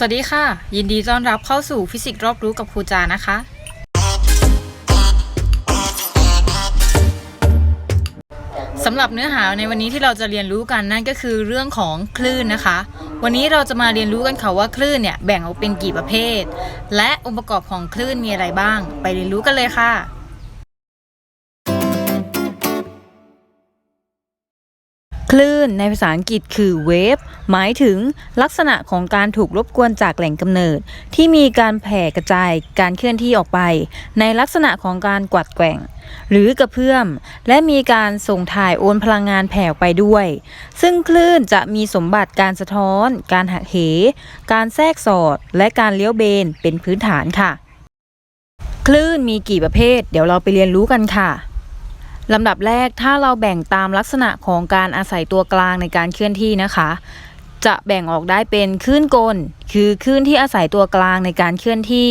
สวัสดีค่ะ ยินดีต้อนรับเข้าสู่ฟิสิกส์รอบรู้กับครูจานะคะ สำหรับเนื้อหาในวันนี้ที่เราจะเรียนรู้กันนั่นก็คือเรื่องของคลื่นนะคะ วันนี้เราจะมาเรียนรู้กันค่ะว่าคลื่นเนี่ยแบ่งออกเป็นกี่ประเภท และองค์ประกอบของคลื่นมีอะไรบ้าง ไปเรียนรู้กันเลยค่ะ ลื่นในภาษาอังกฤษคือ wave หมายถึงลักษณะของการถูกรบกวนจากแหล่งกำเนิด ที่มีการแผ่กระจายการเคลื่อนที่ออกไป ในลักษณะของการกวัดแกว่ง หรือกระเพื่อม และมีการส่งถ่ายโอนพลังงานแผ่ออกไปด้วย ซึ่งคลื่นจะมีสมบัติการสะท้อน การหักเห การแทรกสอด และการเลี้ยวเบนเป็นพื้นฐานค่ะ คลื่นมีกี่ประเภท เดี๋ยวเราไปเรียนรู้กันค่ะ ลำดับแรกถ้าเราแบ่งตามลักษณะของการอาศัยตัวกลางในการเคลื่อนที่นะคะ จะแบ่งออกได้เป็นคลื่นกล คือคลื่นที่อาศัยตัวกลางในการเคลื่อนที่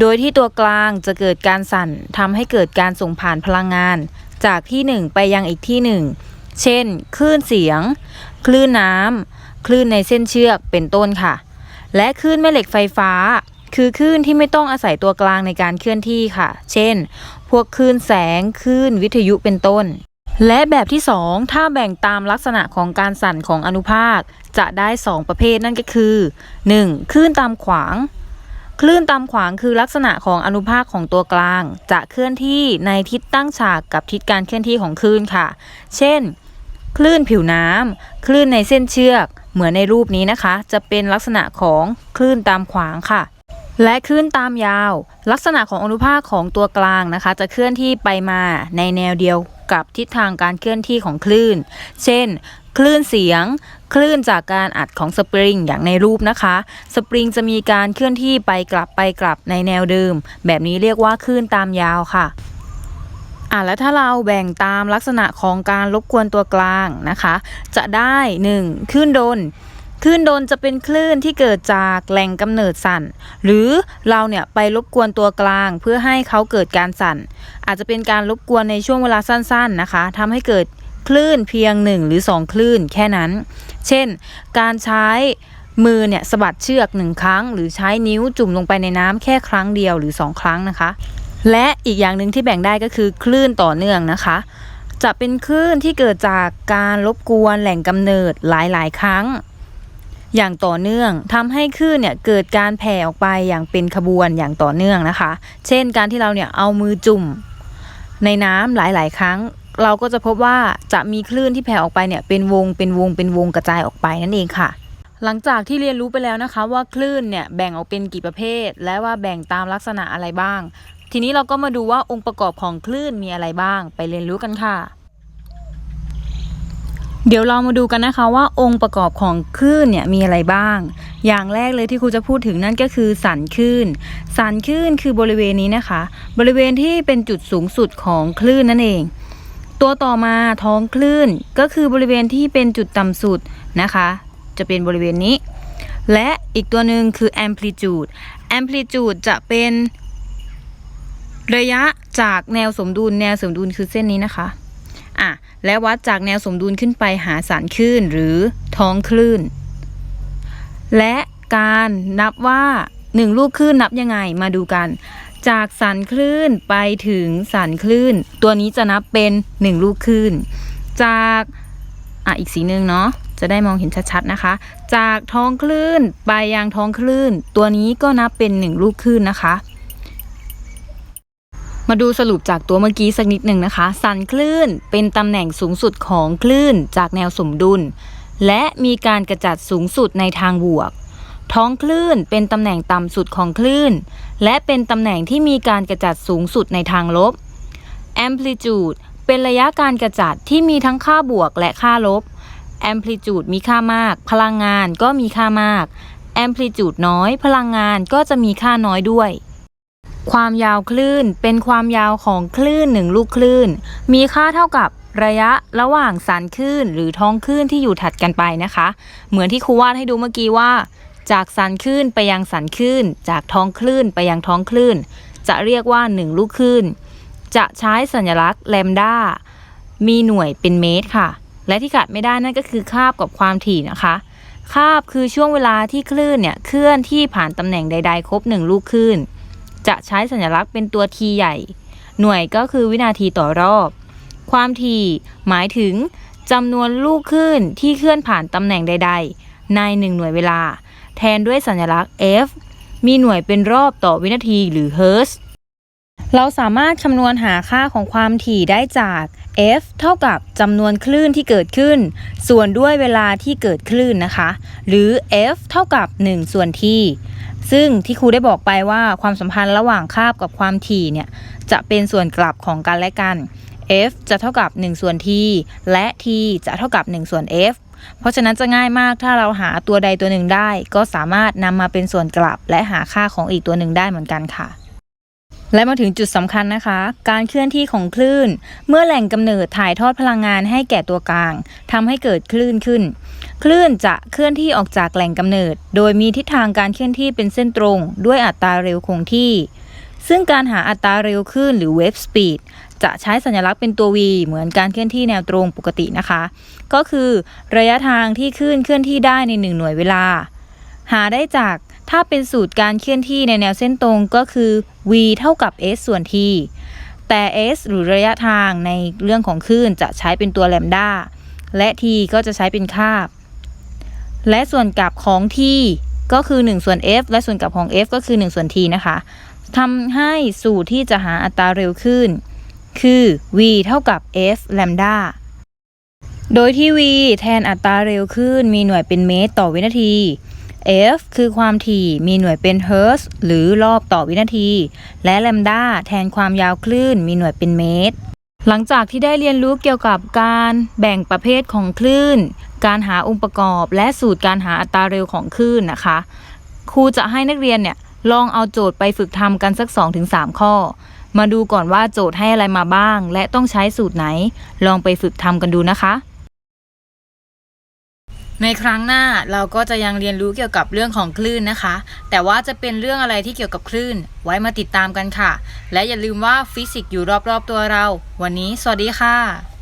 โดยที่ตัวกลางจะเกิดการสั่นทำให้เกิดการส่งผ่านพลังงาน จากที่หนึ่งไปยังอีกที่หนึ่งเช่น คลื่นเสียง คลื่นน้ำคลื่นในเส้นเชือกเป็นต้นค่ะ และคลื่นแม่เหล็กไฟฟ้า คือคลื่นที่ไม่ต้องอาศัยตัวกลางในการเคลื่อนที่ค่ะ เช่น พวกคลื่นแสง คลื่นวิทยุเป็นต้น และแบบที่ 2 ถ้าแบ่งตามลักษณะของการสั่นของอนุภาค จะได้ 2 ประเภทนั่นก็คือ 1. คลื่นตามขวาง คลื่นตามขวางคือลักษณะของอนุภาคของตัวกลาง จะเคลื่อนที่ในทิศตั้งฉากกับทิศการเคลื่อนที่ของคลื่นค่ะ เช่น คลื่นผิวน้ำคลื่นในเส้นเชือก เหมือนในรูปนี้นะคะ จะเป็นลักษณะของคลื่นตามขวางค่ะ และคลื่นตามยาว ลักษณะของอนุภาคของตัวกลางนะคะ จะเคลื่อนที่ไปมาในแนวเดียวกับทิศทางการเคลื่อนที่ของคลื่น เช่น คลื่นเสียง คลื่นจากการอัดของสปริงอย่างในรูปนะคะ สปริงจะมีการเคลื่อนที่ไปกลับไปกลับในแนวเดิม แบบนี้เรียกว่าคลื่นตามยาวค่ะอะแล้วถ้าเราแบ่งตามลักษณะของการรบกวนตัวกลางนะคะ จะได้ 1. คลื่นดน คลื่นโดนจะเป็นคลื่นที่เกิดจากแหล่งกำเนิดสั่น หรือเราเนี่ยไปรบกวนตัวกลางเพื่อให้เขาเกิดการสั่น อาจจะเป็นการรบกวนในช่วงเวลาสั้น ๆนะคะทำให้เกิดคลื่นเพียง 1 หรือ 2 คลื่นแค่นั้น เช่น การใช้มือเนี่ยสะบัดเชือกหนึ่งครั้ง หรือใช้นิ้วจุ่มลงไปในน้ำแค่ครั้งเดียวหรือ 2 ครั้งนะคะ และอีกอย่างหนึ่งที่แบ่งได้ก็คือคลื่นต่อเนื่องนะคะ จะเป็นคลื่นที่เกิดจากการรบกวนแหล่งกำเนิดหลายๆ ครั้ง อย่างต่อเนื่องทำให้คลื่นเนี่ยเกิดการแผ่ออกไปอย่างเป็นขบวนอย่างต่อเนื่องนะคะ เช่นการที่เราเนี่ยเอามือจุ่มในน้ำหลาย ๆ ครั้ง เราก็จะพบว่าจะมีคลื่นที่แผ่ออกไปเนี่ยเป็นวงเป็นวงเป็นวงกระจายออกไปนั่นเองค่ะ หลังจากที่เรียนรู้ไปแล้วนะคะว่าคลื่นเนี่ยแบ่งออกเป็นกี่ประเภท และว่าแบ่งตามลักษณะอะไรบ้าง ทีนี้เราก็มาดูว่าองค์ประกอบของคลื่นมีอะไรบ้าง ไปเรียนรู้กันค่ะ เดี๋ยวเรามาดูกันนะคะว่าองค์ประกอบของคลื่นเนี่ยมีอะไรบ้าง อย่างแรกเลยที่ครูจะพูดถึงนั่นก็คือสันคลื่น สันคลื่นคือบริเวณนี้นะคะ บริเวณที่เป็นจุดสูงสุดของคลื่นนั่นเอง ตัวต่อมาท้องคลื่นก็คือบริเวณที่เป็นจุดต่ำสุดนะคะ จะเป็นบริเวณนี้ และอีกตัวหนึ่งคือ amplitude amplitude จะเป็นระยะจากแนวสมดุล แนวสมดุลคือเส้นนี้นะคะ อะและวัดจากแนวสมดุลขึ้นไปหาสารคลื่นหรือท้องคลื่น และการนับว่า 1 ลูกคลื่นนับยังไงมาดูกัน จากสันคลื่นไปถึงสันคลื่น ตัวนี้จะนับเป็น 1 ลูกคลื่น จากอะอีกสีหนึ่งเนาะจะได้มองเห็นชัดๆนะคะ จากท้องคลื่นไปยังท้องคลื่น ตัวนี้ก็นับเป็น 1 ลูกคลื่นนะคะ มาดูสรุปจากตัวเมื่อกี้สักนิดหนึ่งนะคะ สันคลื่นเป็นตำแหน่งสูงสุดของคลื่นจากแนวสมดุล และมีการกระจัดสูงสุดในทางบวก ท้องคลื่นเป็นตำแหน่งต่ำสุดของคลื่น และเป็นตำแหน่งที่มีการกระจัดสูงสุดในทางลบ amplitude เป็นระยะการกระจัดที่มีทั้งค่าบวกและค่าลบ amplitude มีค่ามาก พลังงานก็มีค่ามาก amplitude น้อย พลังงานก็จะมีค่าน้อยด้วย ความยาวคลื่นเป็นความยาวของคลื่นหนึ่งลูกคลื่น มีค่าเท่ากับระยะระหว่างสันคลื่นหรือท้องคลื่นที่อยู่ถัดกันไปนะคะ เหมือนที่ครูวาดให้ดูเมื่อกี้ว่า จากสันคลื่นไปยังสันคลื่น จากท้องคลื่นไปยังท้องคลื่น จะเรียกว่า 1 ลูกคลื่น จะใช้สัญลักษณ์แลมด้ามีหน่วยเป็นเมตรค่ะ และที่ขาดไม่ได้นั่นก็คือคาบกับความถี่นะคะคาบคือช่วงเวลาที่คลื่นเนี่ยเคลื่อนที่ผ่านตำแหน่งใด ๆ ครบหนึ่งลูกคลื่น จะใช้สัญลักษณ์เป็นตัวทีใหญ่ หน่วยก็คือวินาทีต่อรอบ ความถี่หมายถึงจำนวนลูกคลื่นที่เคลื่อนผ่านตำแหน่งใด ๆ ในหนึ่งหน่วยเวลา แทนด้วยสัญลักษณ์ f มีหน่วยเป็นรอบต่อวินาทีหรือเฮิร์ตซ์เราสามารถคำนวณหาค่าของความถี่ได้จาก f เท่ากับจำนวนคลื่นที่เกิดขึ้น ส่วนด้วยเวลาที่เกิดคลื่นนะคะ หรือ f เท่ากับ 1 ส่วนที่ ซึ่งที่ครูได้บอกไปว่าความสัมพันธ์ระหว่างคาบกับความถี่เนี่ยจะเป็นส่วนกลับของกันและกัน f จะเท่ากับ 1 ส่วน t และ t จะเท่ากับ 1 ส่วน f เพราะฉะนั้นจะง่ายมากถ้าเราหาตัวใดตัวหนึ่งได้ ก็สามารถนำมาเป็นส่วนกลับ และหาค่าของอีกตัวหนึ่งได้เหมือนกันค่ะ และมาถึงจุดสำคัญนะคะ การเคลื่อนที่ของคลื่น เมื่อแหล่งกำเนิดถ่ายทอดพลังงานให้แก่ตัวกลางทำให้เกิดคลื่นขึ้น คลื่นจะเคลื่อนที่ออกจากแหล่งกำเนิด โดยมีทิศทางการเคลื่อนที่เป็นเส้นตรง ด้วยอัตราเร็วคงที่ ซึ่งการหาอัตราเร็วคลื่นหรือ wave speed จะใช้สัญลักษณ์เป็นตัว v เหมือนการเคลื่อนที่แนวตรงปกตินะคะ ก็คือระยะทางที่คลื่นเคลื่อนที่ได้ในหนึ่งหน่วยเวลา หาได้จากถ้าเป็นสูตรการเคลื่อนที่ในแนวเส้นตรงก็คือ v เท่ากับ s ส่วน t แต่ s หรือระยะทางในเรื่องของคลื่นจะใช้เป็นตัวแลมดาและ t ก็จะใช้เป็นคาบ และส่วนกลับของ t ก็คือ 1 ส่วน f และส่วนกลับของ f ก็คือ 1 ส่วน t นะคะทำให้สูตรที่จะหาอัตราเร็วขึ้น คือ v เท่ากับ f แลมดาโดยที่ v แทนอัตราเร็วขึ้นมีหน่วยเป็นเมตรต่อวินาที f คือความถี่มีหน่วยเป็นเฮิร์ตซ์หรือรอบต่อวินาที และแลมดาแทนความยาวคลื่นมีหน่วยเป็นเมตร หลังจากที่ได้เรียนรู้เกี่ยวกับการแบ่งประเภทของคลื่น การหาองค์ประกอบ และสูตรการหาอัตราเร็วของคลื่นนะคะ ครูจะให้นักเรียนเนี่ยลองเอาโจทย์ไปฝึกทำกันสัก 2-3 ข้อ มาดูก่อนว่าโจทย์ให้อะไรมาบ้าง และต้องใช้สูตรไหน ลองไปฝึกทำกันดูนะคะ ในครั้งหน้าเราก็จะยังเรียนรู้เกี่ยวกับเรื่องของคลื่นนะคะ แต่ว่าจะเป็นเรื่องอะไรที่เกี่ยวกับคลื่น ไว้มาติดตามกันค่ะ และอย่าลืมว่าฟิสิกส์อยู่รอบๆตัวเรา วันนี้ สวัสดีค่ะ